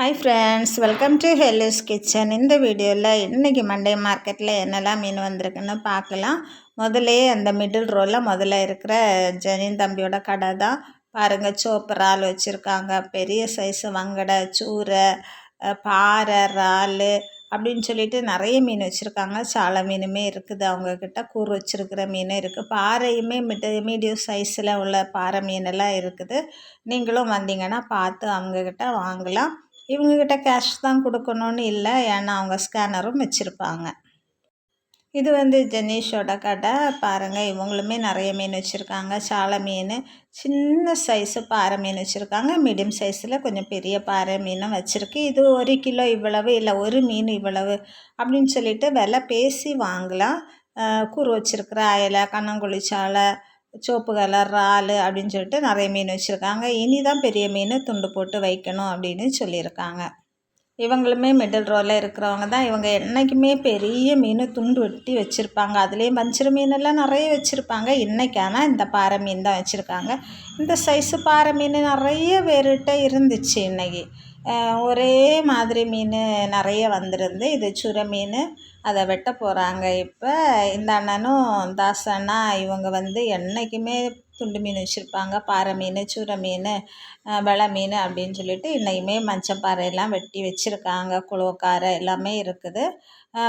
Hi friends welcome to ஹெல்லூஸ் kitchen இந்த வீடியோவில் இன்றைக்கி மண்டே மார்க்கெட்டில் என்னெல்லாம் மீன் வந்திருக்குன்னு பார்க்கலாம். முதலே அந்த மிடில் ரோவில் முதல்ல இருக்கிற ஜெனின் தம்பியோட கடை தான். பாருங்கள் சோப்பு இறால் வச்சுருக்காங்க. பெரிய சைஸு வங்கடை சூரை பாறை இறால் அப்படின்னு சொல்லிட்டு நிறைய மீன் வச்சுருக்காங்க. சால மீனுமே இருக்குது. அவங்கக்கிட்ட கூறு வச்சுருக்கிற மீன் இருக்குது பாறையுமே மிட்ட மீடியம் சைஸில் உள்ள பாறை மீனெல்லாம் இருக்குது. நீங்களும் வந்தீங்கன்னா பார்த்து அவங்கக்கிட்ட வாங்கலாம். இவங்கக்கிட்ட கேஷ் தான் கொடுக்கணும்னு இல்லை. ஏன்னா அவங்க ஸ்கேனரும் வச்சுருப்பாங்க. இது வந்து ஜெனீஷோட கடை. பாருங்கள் இவங்களுமே நிறைய மீன் வச்சுருக்காங்க. சாலை மீன் சின்ன சைஸு பாறை மீன் வச்சுருக்காங்க. மீடியம் சைஸில் கொஞ்சம் பெரிய பாறை மீனும் வச்சுருக்கு. இது ஒரு கிலோ இவ்வளவு இல்லை ஒரு மீன் இவ்வளவு அப்படின்னு சொல்லிட்டு விலை பேசி வாங்கலாம். கூறு வச்சுருக்கிற அயலை கண்ணங்குழி சாலை சோப்பு கலர் இறால் அப்படின்னு சொல்லிட்டு நிறைய மீன் வச்சுருக்காங்க. இனி தான் பெரிய மீன் துண்டு போட்டு வைக்கணும் அப்படின்னு சொல்லியிருக்காங்க. இவங்களுமே மிடில் ரோவில் இருக்கிறவங்க தான். இவங்க என்றைக்குமே பெரிய மீன் துண்டு வெட்டி வச்சுருப்பாங்க. அதுலேயும் வஞ்சிர மீனெல்லாம் நிறைய வச்சுருப்பாங்க. இன்றைக்கி ஆனால் இந்த பாறை மீன் தான் வச்சுருக்காங்க. இந்த சைஸு பாறை மீன் நிறைய பேர்கிட்ட இருந்துச்சு இன்றைக்கி ஒரே மாதிரி மீன் நிறைய வந்திருந்து இது சுரை மீன். அதை வெட்ட போகிறாங்க இப்போ. இந்த அண்ணனும் தாஸ் அண்ணா இவங்க வந்து என்றைக்குமே துண்டு மீன் வச்சுருப்பாங்க. பாறை மீன் சூரை மீன் வெளை மீன் அப்படின்னு சொல்லிட்டு இன்னைக்குமே மஞ்சப்பாறையெல்லாம் வெட்டி வச்சுருக்காங்க. குழுவக்காரை எல்லாமே இருக்குது.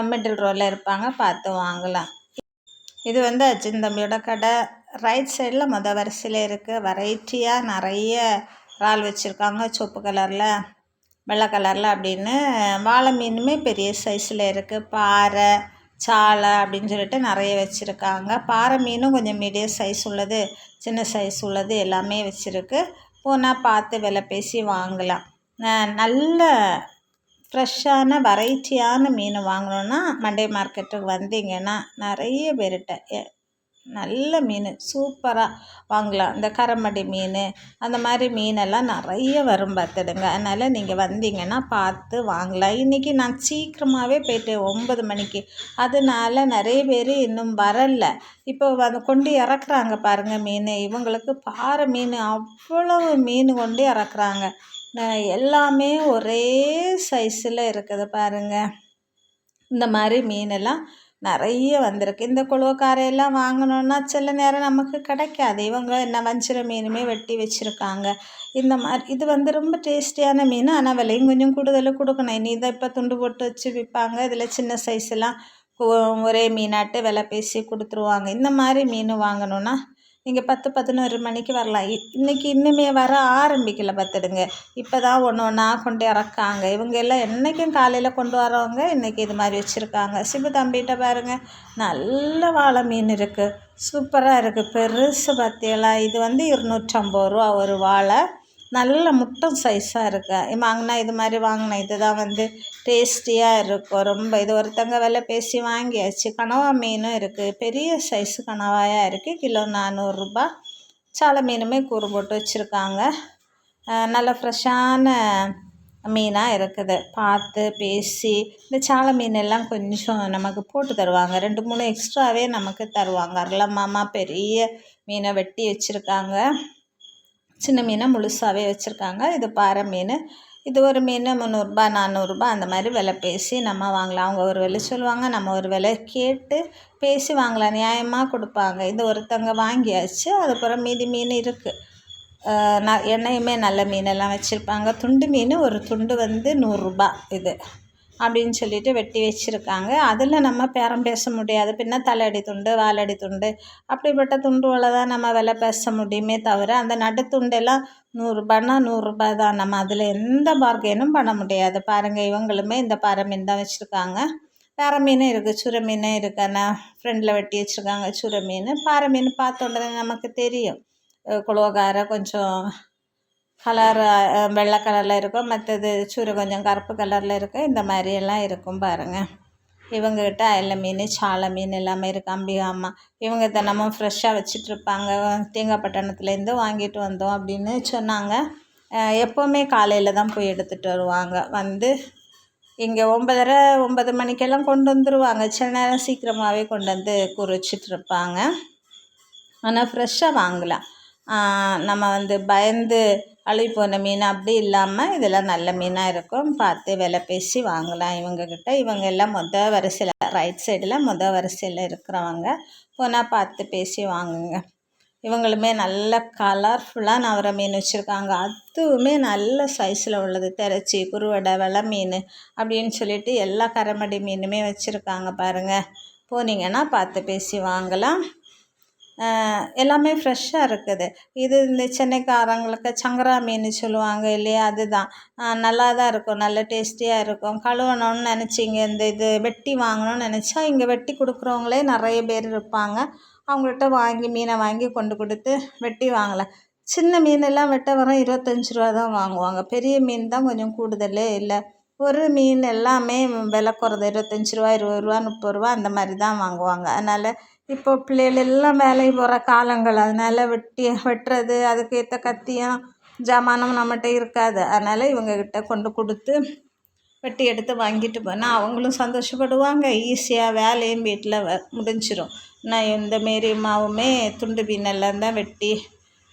மிடில் ரோவில் இருப்பாங்க. பார்த்து வாங்கலாம். இது வந்து அஜிந்தம்பியோட தம்பியோட கடை ரைட் சைடில் மொதல் வரிசையில் இருக்குது வெரைட்டியாக நிறைய இறால் வச்சுருக்காங்க. சொப்பு கலரில். வெள்ளை கலரில் அப்படின்னு வாழை மீனுமே பெரிய சைஸில் இருக்குது பாறை சாலை அப்படின்னு சொல்லிட்டு நிறைய வச்சுருக்காங்க. பாறை மீனும் கொஞ்சம் மீடியம் சைஸ் உள்ளது சின்ன சைஸ் உள்ளது எல்லாமே வச்சுருக்கு. போனால் பார்த்து விலை பேசி வாங்கலாம். நல்ல ஃப்ரெஷ்ஷான வெரைட்டியான மீன் வாங்கணுன்னா மண்டே மார்க்கெட்டுக்கு வந்தீங்கன்னா நிறைய பேர்கிட்ட நல்ல மீன் சூப்பராக வாங்கலாம். இந்த கரமடி மீன் அந்த மாதிரி மீனெல்லாம் நிறைய வரும் பார்த்துடுங்க. அதனால் நீங்கள் வந்தீங்கன்னா பார்த்து வாங்கலாம். இன்றைக்கி நான் சீக்கிரமாகவே போயிட்டேன் ஒன்பது மணிக்கு. அதனால நிறைய பேர் இன்னும் வரலை. இப்போ வந்து கொண்டு இறக்குறாங்க பாருங்கள் மீன். இவங்களுக்கு பாறை மீன் அவ்வளவு மீன் கொண்டு இறக்குறாங்க. எல்லாமே ஒரே சைஸில் இருக்குது பாருங்கள் இந்த மாதிரி மீனெல்லாம் நிறைய வந்திருக்கு. இந்த குழுவக்காரையெல்லாம் வாங்கணுன்னா சில நேரம் நமக்கு கிடைக்காது. இவங்க என்ன வஞ்சிர மீனுமே வெட்டி வச்சுருக்காங்க. இந்த மாதிரி இது வந்து ரொம்ப டேஸ்டியான மீன். ஆனால் விலையும் கொஞ்சம் கூடுதல் கொடுக்கணும். இனி இதை இப்போ துண்டு போட்டு வச்சு விற்பாங்க இதில் சின்ன சைஸ்லாம் ஒரே மீனாட்டு விலை பேசி கொடுத்துருவாங்க. இந்த மாதிரி மீன் வாங்கணுன்னா நீங்கள் பத்து பதினோரு மணிக்கு வரலாம். இ- இன்னுமே வர ஆரம்பிக்கல பார்த்துடுங்க இப்போ தான் ஒன்று ஒன்றா கொண்டு இறக்காங்க. இவங்க எல்லாம் என்றைக்கும் காலையில் கொண்டு வரவங்க இன்றைக்கி இது மாதிரி வச்சுருக்காங்க. சிபு தம்பிகிட்ட பாருங்கள் நல்ல வாழை மீன் இருக்குது சூப்பராக இருக்குது பெருசு பார்த்தீங்களா இது வந்து இருநூற்றம்பது ரூபா ஒரு வாழை. நல்ல முட்டம் சைஸாக இருக்குது வாங்கினா இது மாதிரி வாங்கினேன் இதுதான் வந்து டேஸ்டியாக இருக்கும். ரொம்ப இது ஒருத்தங்க விலை பேசி வாங்கியாச்சு. கனவா மீனும் இருக்குது பெரிய சைஸு கனவாயாக இருக்குது கிலோ நானூறுரூபா சாலை மீனுமே கூறு போட்டு வச்சுருக்காங்க. நல்ல ஃப்ரெஷ்ஷான மீனாக இருக்குது. பார்த்து பேசி இந்த சாலை மீன் எல்லாம் கொஞ்சம் நமக்கு போட்டு தருவாங்க. ரெண்டு மூணு எக்ஸ்ட்ராவே நமக்கு தருவாங்க. அருள மாமா பெரிய மீனை வெட்டி வச்சுருக்காங்க. சின்ன மீனை முழுசாகவே வச்சுருக்காங்க. இது பாறை மீன். இது ஒரு மீன் முந்நூறுரூபா நானூறுரூபா அந்த மாதிரி விலை பேசி நம்ம வாங்கலாம். அவங்க ஒரு விலை சொல்லுவாங்க நம்ம ஒரு விலை கேட்டு பேசி வாங்கலாம். நியாயமாக கொடுப்பாங்க. இது ஒருத்தங்க வாங்கியாச்சு அதுக்கப்புறம் மீதி மீன் இருக்குது ந எண்ணெயுமே நல்ல மீனெல்லாம் வச்சுருப்பாங்க. துண்டு மீன் ஒரு துண்டு வந்து நூறுரூபா இது. அப்படின்னு சொல்லிட்டு வெட்டி வச்சுருக்காங்க. அதில் நம்ம பேரம் பேச முடியாது. பின்ன தலையடி துண்டு வாலடி துண்டு அப்படிப்பட்ட துண்டுகளை தான் நம்ம விலை பேச முடியுமே தவிர அந்த நடுத்துண்டெல்லாம் நூறுரூபான்னா நூறுரூபா தான். நம்ம அதில் எந்த பார்கெனும் பண்ண முடியாது. பாருங்கள் இவங்களுமே இந்த பாறை மீன் தான் வச்சுருக்காங்க. வேறு மீனும் இருக்குது சுரை மீன் இருக்குன்னா ஃப்ரெண்டில் வெட்டி வச்சுருக்காங்க சுரை மீன். பாறை மீன் பார்த்தோன்னே நமக்கு தெரியும். அஹ் கொஞ்சம் கலர் வெள்ளை கலரில் இருக்கும். மற்றது சுறு கொஞ்சம் கருப்பு கலரில் இருக்கும். இந்த மாதிரியெல்லாம் இருக்கும் பாருங்கள் இவங்ககிட்ட அயல மீன் சாலை மீன் எல்லாமே இருக்குது அம்பிகா அம்மா. இவங்க தினமும் ஃப்ரெஷ்ஷாக வச்சிட்ருப்பாங்க தேங்காய்பட்டணத்துலேருந்து வாங்கிட்டு வந்தோம் அப்படின்னு சொன்னாங்க. எப்போவுமே காலையில் தான் போய் எடுத்துகிட்டு வருவாங்க. வந்து இங்கே ஒன்பதரை ஒன்பது மணிக்கெல்லாம் கொண்டு வந்துடுவாங்க சில நேரம் சீக்கிரமாகவே கொண்டு வந்து குறிச்சிட்ருப்பாங்க ஆனால் ஃப்ரெஷ்ஷாக வாங்கலாம் நம்ம வந்து பயந்து அழுகி போன மீன் அப்படி இல்லாமல் இதெல்லாம் நல்ல மீனாக இருக்கும். பார்த்து விலை பேசி வாங்கலாம் இவங்கக்கிட்ட இவங்க எல்லாம் மொதல் வரிசையில் ரைட் சைடில் மொதல் வரிசையில் இருக்கிறவங்க. போனால் பார்த்து பேசி வாங்குங்க. இவங்களுமே நல்ல கலர்ஃபுல்லாக நவர மீன் வச்சுருக்காங்க. அதுவுமே நல்ல சைஸில் உள்ளது. திரச்சி குருவடை வெலை மீன் அப்படின்னு சொல்லிட்டு எல்லா கரமடி மீனுமே வச்சுருக்காங்க பாருங்கள் போனீங்கன்னா பார்த்து பேசி வாங்கலாம். எல்லாமே ஃப்ரெஷ்ஷாக இருக்குது. இது இந்த சென்னைக்காரங்களுக்கு சங்கரா மீன் சொல்லுவாங்க இல்லையா அதுதான். நல்லா தான் இருக்கும் நல்ல டேஸ்டியாக இருக்கும். கழுவணும்னு நினச்சிங்க இந்த இது வெட்டி வாங்கணும்னு நினச்சா இங்கே வெட்டி கொடுக்குறவங்களே நிறைய பேர் இருப்பாங்க. அவங்கள்ட்ட வாங்கி மீனை வாங்கி கொண்டு கொடுத்து வெட்டி வாங்கலாம் சின்ன மீனெல்லாம் வெட்ட வரோம் இருபத்தஞ்சி ரூபா தான் வாங்குவாங்க. பெரிய மீன் தான் கொஞ்சம் கூடுதலே இல்லை. ஒரு மீன் எல்லாமே விலை குறைது இருபத்தஞ்சி ரூபா இருபது ரூபா முப்பது ரூபா அந்த மாதிரி தான் வாங்குவாங்க. அதனால் இப்போ பிள்ளைகள் எல்லாம் வேலைக்கு போகிற காலங்கள். அதனால் வெட்டி வெட்டுறது அதுக்கேற்ற கத்தியும் ஜாமானும் நம்மகிட்ட இருக்காது. அதனால் இவங்கக்கிட்ட கொண்டு கொடுத்து வெட்டி எடுத்து வாங்கிட்டு போனால் அவங்களும் சந்தோஷப்படுவாங்க. ஈஸியாக வேலையும் வீட்டில் வ முடிஞ்சிடும் நான் இந்த மாரி மாவுமே துண்டு மீனெல்லாம் தான் வெட்டி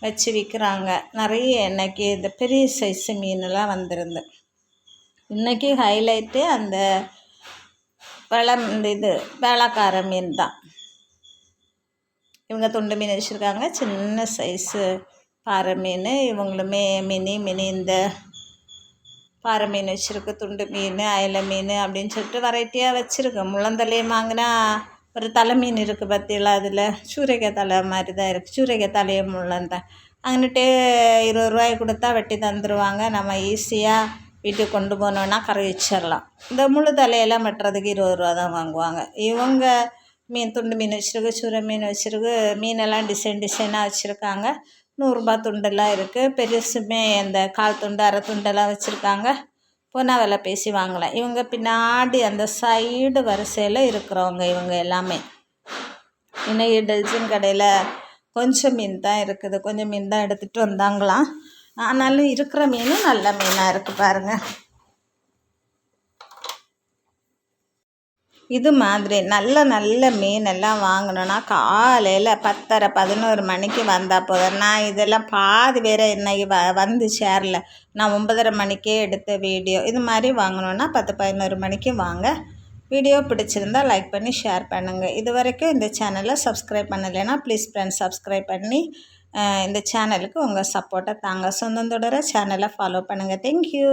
வச்சு விற்கிறாங்க நிறைய இன்றைக்கி இந்த பெரிய சைஸு மீனெல்லாம் வந்துருந்து. இன்றைக்கி ஹைலைட்டு அந்த வெள இந்த இது வேளக்கார மீன் தான். இவங்க துண்டு மீன் வச்சுருக்காங்க சின்ன சைஸு பாறை மீன். இவங்களுமே மினி மினி இந்த பாறை மீன் வச்சுருக்கு துண்டு மீன் அயல மீன் அப்படின்னு சொல்லிட்டு வெரைட்டியாக வச்சுருக்கு. முள்ளந்தலையும் வாங்கினா ஒரு தலை மீன் இருக்குது பார்த்தீங்களா அதில் சூரியக்காய் தலை மாதிரி தான் இருக்குது சூரியக்காய் தலையும் முள்ளந்தான் அங்கிட்டு இருபது ரூபாய் கொடுத்தா வெட்டி தந்துடுவாங்க நம்ம ஈஸியாக வீட்டுக்கு கொண்டு போனோன்னா கரை வச்சிடலாம் இந்த முழு தலையெல்லாம் வெட்டுறதுக்கு இருபது ரூபா தான் வாங்குவாங்க. இவங்க மீன் துண்டு மீன் வச்சுருக்கு சுரை மீன் வச்சுருக்கு மீனெல்லாம் டிசைன் டிசைனாக வச்சுருக்காங்க. நூறுரூபா துண்டெல்லாம் இருக்குது பெருசுமே இந்த கால் துண்டு அரை துண்டெல்லாம் வச்சுருக்காங்க. பொண்ணா விலை பேசி வாங்கலாம் இவங்க பின்னாடி அந்த சைடு வரிசையில் இருக்கிறவங்க இவங்க எல்லாமே. இன்னும் டெல்ஜின் கடையில் கொஞ்சம் மீன் தான் இருக்குது. கொஞ்சம் மீன் தான் எடுத்துகிட்டு வந்தாங்களாம். ஆனாலும் இருக்கிற மீனும் நல்ல மீனாக இருக்குது பாருங்கள் இது மாதிரி நல்ல நல்ல மீனெல்லாம் வாங்கணுன்னா காலையில் பத்தரை பதினோரு மணிக்கு வந்தால் போதும். நான் இதெல்லாம் பாதி வேற இன்னைக்கு வ வந்து சேரல. நான் ஒன்பதரை மணிக்கே எடுத்த வீடியோ. இது மாதிரி வாங்கணுன்னா பத்து பதினோரு மணிக்கு வாங்க. வீடியோ பிடிச்சிருந்தா லைக் பண்ணி ஷேர் பண்ணுங்கள் இது வரைக்கும் இந்த சேனலை சப்ஸ்கிரைப் பண்ணலைன்னா ப்ளீஸ் ஃப்ரெண்ட்ஸ் சப்ஸ்கிரைப் பண்ணி இந்த சேனலுக்கு உங்கள் சப்போர்ட்டை தாங்க. சொந்தம் தொடர சேனலை ஃபாலோ பண்ணுங்கள் தேங்க்யூ